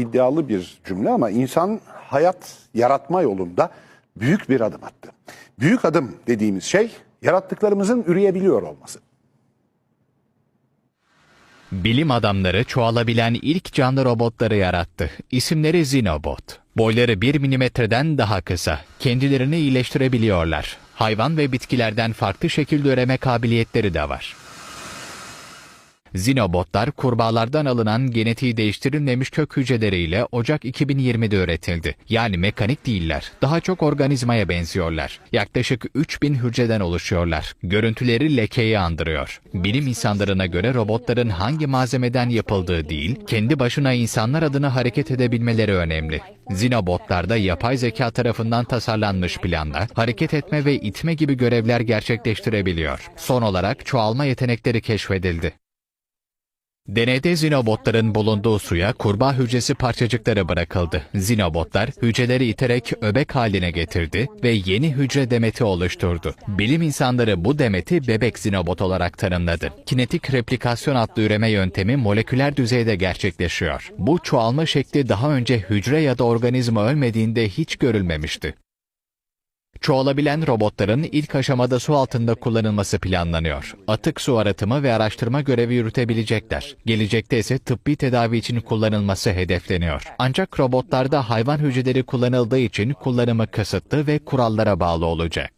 iddialı bir cümle ama insan hayat yaratma yolunda büyük bir adım attı. Büyük adım dediğimiz şey yarattıklarımızın üreyebiliyor olması. Bilim adamları çoğalabilen ilk canlı robotları yarattı. İsimleri Xenobot. Boyları 1 milimetreden daha kısa. Kendilerini iyileştirebiliyorlar. Hayvan ve bitkilerden farklı şekilde üreme kabiliyetleri de var. Xenobotlar kurbağalardan alınan genetiği değiştirilmemiş kök hücreleriyle Ocak 2020'de üretildi. Yani mekanik değiller. Daha çok organizmaya benziyorlar. Yaklaşık 3000 hücreden oluşuyorlar. Görüntüleri lekeyi andırıyor. Bilim insanlarına göre robotların hangi malzemeden yapıldığı değil, kendi başına insanlar adına hareket edebilmeleri önemli. Xenobotlarda yapay zeka tarafından tasarlanmış planla hareket etme ve itme gibi görevler gerçekleştirebiliyor. Son olarak çoğalma yetenekleri keşfedildi. Deneyde xenobotların bulunduğu suya kurbağa hücresi parçacıkları bırakıldı. Xenobotlar hücreleri iterek öbek haline getirdi ve yeni hücre demeti oluşturdu. Bilim insanları bu demeti bebek xenobot olarak tanımladı. Kinetik replikasyon adlı üreme yöntemi moleküler düzeyde gerçekleşiyor. Bu çoğalma şekli daha önce hücre ya da organizma ölmediğinde hiç görülmemişti. Çoğalabilen robotların ilk aşamada su altında kullanılması planlanıyor. Atık su arıtımı ve araştırma görevi yürütebilecekler. Gelecekte ise tıbbi tedavi için kullanılması hedefleniyor. Ancak robotlarda hayvan hücreleri kullanıldığı için kullanımı kısıtlı ve kurallara bağlı olacak.